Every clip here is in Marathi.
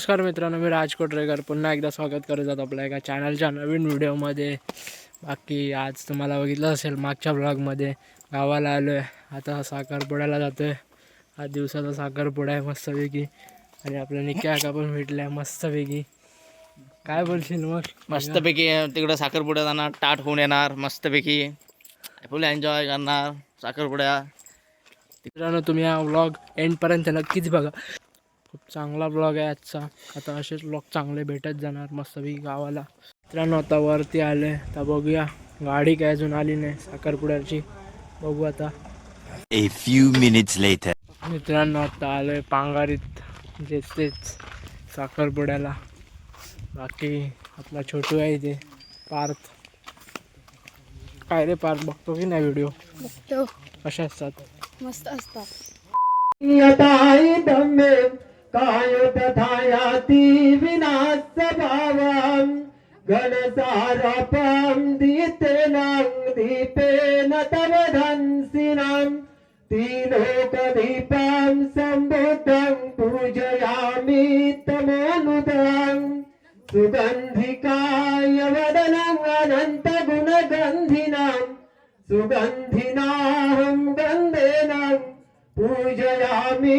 नमस्कार मित्रांनो मी राज कोटरेकर पुन्हा एकदा स्वागत करत जातो आपल्या एका चॅनलच्या नवीन व्हिडिओमध्ये बाकी आज तुम्हाला बघितलं असेल मागच्या ब्लॉगमध्ये गावाला आलो आहे आता साखरपुड्याला जातो आहे हा दिवसाचा साखरपुडा आहे मस्तपैकी. आणि आपल्या निक्या का पण भेटल्या मस्तपैकी. काय बोलशील मग? मस्तपैकी तिकडं साखरपुड्या जाणार टाट होऊन येणार मस्तपैकी. फुल एन्जॉय करणार साखरपुड्या मित्रांनो तुम्ही हा व्लॉग एंडपर्यंत नक्कीच बघा. खूप चांगला ब्लॉग आहे आजचा. आता असेच ब्लॉग चांगले भेटत जाणार मस्तपैकी गावाला. मित्रांनो आता वरती आले तर बघूया. गाडी काय अजून आली नाही. साखरपुड्याची. बघू आता. A few minutes later. मित्रांनो आता आलोय पांगारीत जेच तेच. साखरपुड्याला. बाकी आपला छोटू आहे इथे. पार्थ. काय रे पार्थ? बघतो की नाही व्हिडिओ बघतो. कशा असतात? मस्त असतात. काय तथायाती विनाश भावं घनसारपं दीतेनां दीपेन तव धंसिनां तीलोकदीपं सम्बुद्धं पूजयामि तमोनुदं सुगन्धिकाय वदनम् अनन्तगुणगन्धिनां सुगन्धिनाहं गन्धेनां पूजयामि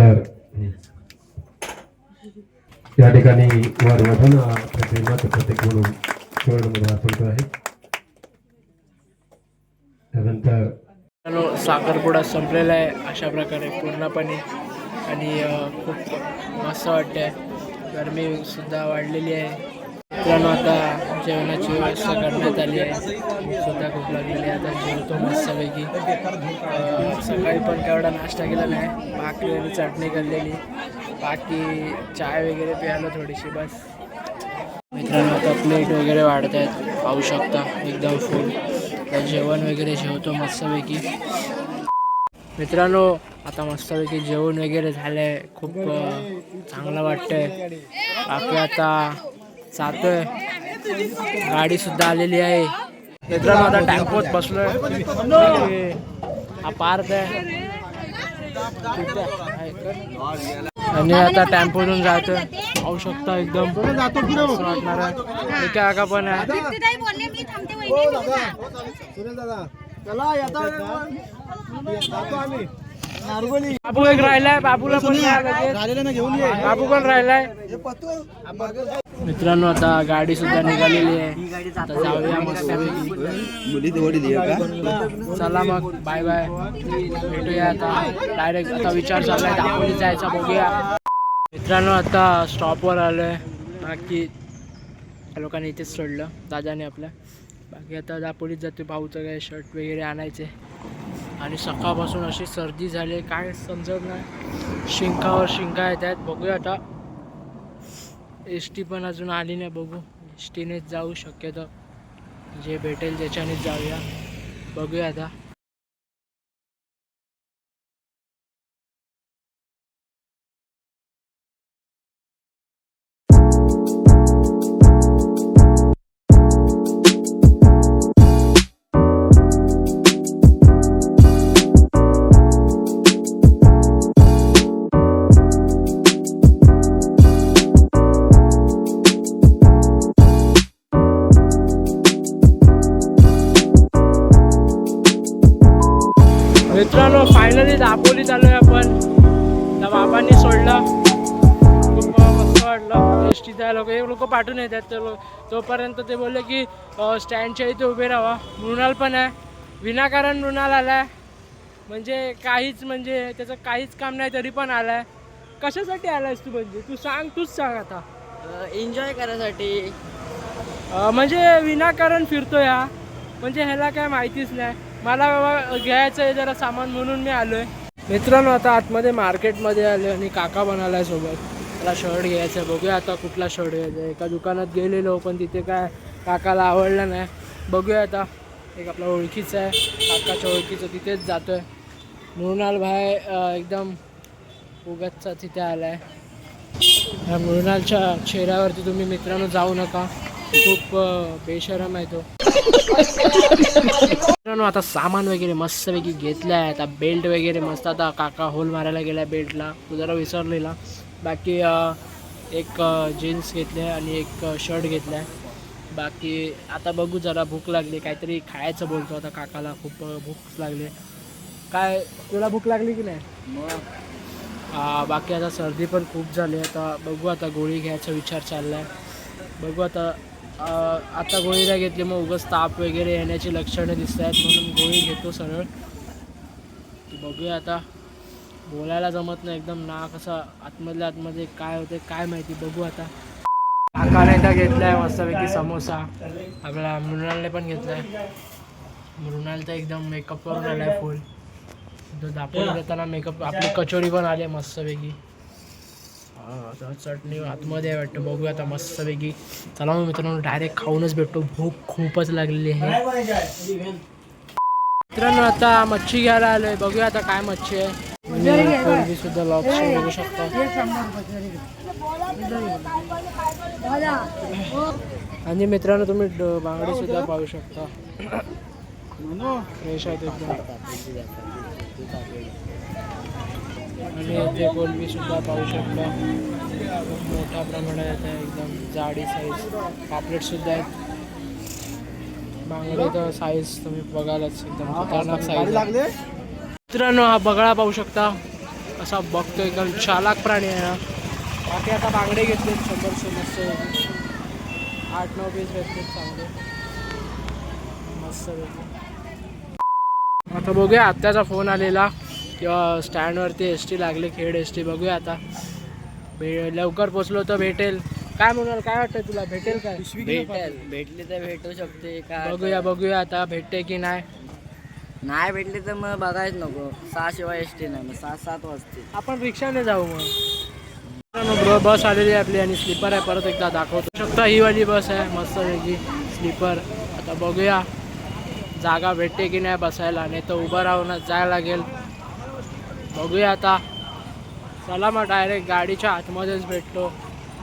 त्यानंतर या ठिकाणी वर वधून प्रतिमाचं म्हणून सुवर्णमध्ये अर्पण आहे. त्यानंतर साखरपुडा संपलेला आहे अशा प्रकारे पूर्णपणे आणि खूप मस्त वाटते गरमीसुद्धा वाढलेली आहे. मित्रांनो आता जेवणाची व्यवस्था करण्यात आली आहे. सुद्धा खूप लागलेली आहे. आता जेवतो मस्तपैकी. सकाळी पण केवढा नाश्ता केला नाही बाकी आणि चटणी खाल्लेली. बाकी चाय वगैरे प्यायला थोडीशी बस. मित्रांनो आता प्लेट वगैरे वाढत आहेत. पाहू शकता एकदम फुल तर जेवण वगैरे जेवतो मस्तपैकी. मित्रांनो आता मस्तपैकी जेवण वगैरे झालं आहे खूप चांगलं वाटतंय. बाकी आता जातोय गाडीसुद्धा आलेली आहे. मित्रांनो आता टॅम्पोत बसलोय. हा पार्क आहे. आणि आता टेम्पोतून जातोय. पाहू शकता एकदम. वाटणार आहे. एका काका पण आहे. बाबू एक राहिलाय बाबूला पण लगेच. बाबू पण राहिलाय. मित्रांनो आता गाडी सुद्धा निघालेली आहे. आता जाऊया मस्त चला मग बाय बाय भेटूया आता. डायरेक्ट आता विचार चाललाय दापोली जायचा बघूया. मित्रांनो आता स्टॉपवर आलोय. बाकी त्या लोकांनी इथेच सोडलं. दादाने आपल्या. बाकी आता दापोलीत जाते भाऊचं काय शर्ट वगैरे आणायचे. आणि सकाळपासून अशी सर्दी झाली काय समजत नाही. शिंकावर शिंका येत आहेत. बघूया आता. एस टी पण अजून आली नाही बघू. एस टीनेच जाऊ शक्यतो. जे भेटेल त्याच्यानेच जाऊया. बघूया आता. त्या बाबांनी सोडलं. खूप मस्त वाटलं एस टी त्या लोक हे लोक पाठवून येतात. ते लोक तोपर्यंत ते बोलले की स्टँडच्या इथे उभे राहा मृणाल पण आहे. विनाकारण मृणाल आलाय. म्हणजे काहीच म्हणजे त्याचं काहीच काम नाही तरी पण आलाय. कशासाठी आलायस तू म्हणजे? तू सांग तूच सांग आता. एन्जॉय करायसाठी. म्हणजे विनाकारण फिरतोय हा. म्हणजे ह्याला काय माहितीच नाही. मला बाबा घ्यायचं आहे जरा सामान म्हणून मी आलोय. मित्रांनो आता आतमध्ये मार्केटमध्ये आले आणि काका बनायला सोबत मला शर्ट घ्यायचं आहे बघूया आता कुठला शर्ट घ्यायचा. आहे एका दुकानात गेलेलो पण तिथे काय काकाला आवडलं नाही. बघूया आता एक आपला ओळखीचा आहे काकाच्या ओळखीचं तिथेच जातो आहे मृणाल भाई एकदम उगतचा तिथे आलाय. आहे मृणालच्या चेहऱ्यावरती तुम्ही मित्रांनो जाऊ नका. खूप बेशरम आहे तो. मित्रांनो आता सामान वगैरे मस्तपैकी घेतलं आहे आता बेल्ट वगैरे मस्त आता काका होल मारायला गेला बेल्टला तो जरा विसरलेला. बाकी एक जीन्स घेतले आणि एक शर्ट घेतला आहे बाकी आता बघू जरा भूक लागली. काहीतरी खायचं बोलतो आता काकाला. खूप भूक लागली. काय तुला भूक लागली की नाही? बाकी आता सर्दी पण खूप झाली. आता बघू आता गोळी घ्यायचा विचार चालला आहे बघू आता आता गोळीला घेतली मग उगाच ताप वगैरे येण्याची लक्षणं दिसत आहेत म्हणून गोळी घेतो सरळ. बघूया आता. बोलायला जमत नाही एकदम नाक असं आतमधल्या आतमध्ये काय होते काय माहिती बघू आता. काकाने तर घेतलाय मस्तपैकी समोसा. आपल्या मृणालने पण घेतलाय. मृणाल तर एकदम मेकअप करून आलाय फुल तो दाखवून देताना मेकअप आपली कचोरी पण आली आहे मस्तपैकी. हा, चटणी आतमध्ये वाटतं. बघूया आता मस्तपैकी. चला मग मित्रांनो डायरेक्ट खाऊनच भेटतो भूक खूपच लागलेली आहे. मित्रांनो आता मच्छी घ्यायला आलोय. बघूया आता काय मच्छी आहे. कोलंबी सुद्धा लॉबस्टर बघू शकता. आणि मित्रांनो तुम्ही बांगडी सुद्धा पाहू शकता. फ्रेश आहेत एकदम. आणि इथे कोलमीसुद्धा पाहू शकता. खूप मोठ्या प्रमाणात येत आहे एकदम जाडी साईज पापलेटसुद्धा आहेत. बांगडे तर साईज तुम्ही बघालच. एकदम खतरनाक साईज मित्रांनो हा बगळा पाहू शकता. असा बघतो एकदम चालाक प्राणी आहे हा. बाकी आता बांगडे घेतले शंभर मस्त आठ नऊ पीस भेटले चांगले. मस्त आता बघूया आत्याचा फोन आलेला. किंवा स्टँडवरती एस टी लागले खेड एस टी बघूया आता. भे लवकर पोचलो तर भेटेल. काय म्हणाल काय वाटतं तुला? भेटेल काय? भेटेल. भेटली तर भेटू शकते काय बघूया बघूया आता भेटते की नाही. नाही भेटली तर मग बघायच नको. सहा शिवाय एस टी नाही मग सहा सात वाजते आपण रिक्षाने जाऊ मग. बस आलेली आहे आपली आणि स्लीपर आहे. परत एकदा दाखवतो. शकता ही वाली बस आहे. मस्त वेगळी स्लीपर. आता बघूया जागा भेटते की नाही बसायला. नाही तर उभं राहूनच जायला लागेल. बघूया आता. चला मग डायरेक्ट गाडीच्या आतमध्येच भेटतो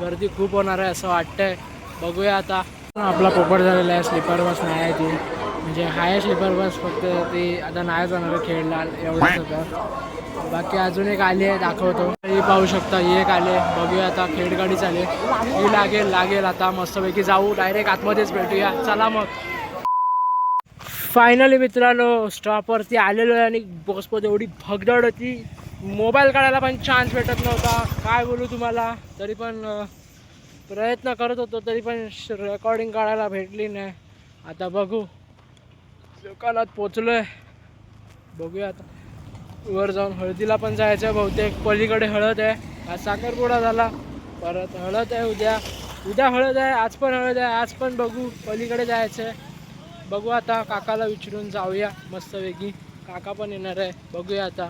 गर्दी खूप होणार आहे असं वाटतंय. बघूया आता. आपला पोपट झालेला आहे स्लीपर बस नाही आहे ती. म्हणजे हाय स्लीपर बस फक्त ती आता नाही जाणार आहे खेळला एवढंच होतं. बाकी अजून एक आली आहे दाखवतो. ही पाहू शकता ही एक आले बघूया आता खेड गाडी चालेल ही लागेल लागेल. आता मस्तपैकी जाऊ डायरेक्ट आतमध्येच भेटूया. चला मग. फायनली मित्रांनो स्टॉपवरती आलेलो आहे आणि बसमध्ये एवढी भगदड होती. मोबाईल काढायला पण चान्स भेटत नव्हता. काय बोलू तुम्हाला? तरी पण प्रयत्न करत होतो तरी पण रेकॉर्डिंग काढायला भेटली नाही. आता बघू. दुकानात पोचलो आहे बघूया आता. वर जाऊन हळदीला पण जायचं आहे बहुतेक. पलीकडे हळद आहे. आज साखरपुडा झाला. परत हळद आहे उद्या. उद्या हळद आहे आज पण हळद आहे. आज पण बघू. पलीकडे जायचं आहे बघू आता काकाला विचारून जाऊया मस्तपैकी काका पण येणार आहे. बघूया आता.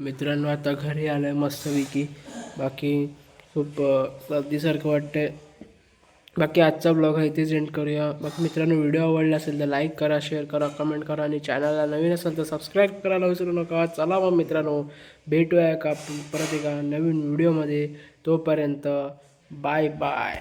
मित्रांनो आता घरी आलं आहे मस्तपैकी बाकी खूप सर्दीसारखं वाटतंय. बाकी आजचा ब्लॉग आहे इथेच एंड करूया. बाकी मित्रांनो व्हिडिओ आवडला असेल तर लाईक करा शेअर करा कमेंट करा आणि चॅनलला नवीन असेल तर सबस्क्राईब करायला विसरू नका. चला मग मित्रांनो भेटूया का परत एका नवीन व्हिडिओमध्ये तोपर्यंत बाय बाय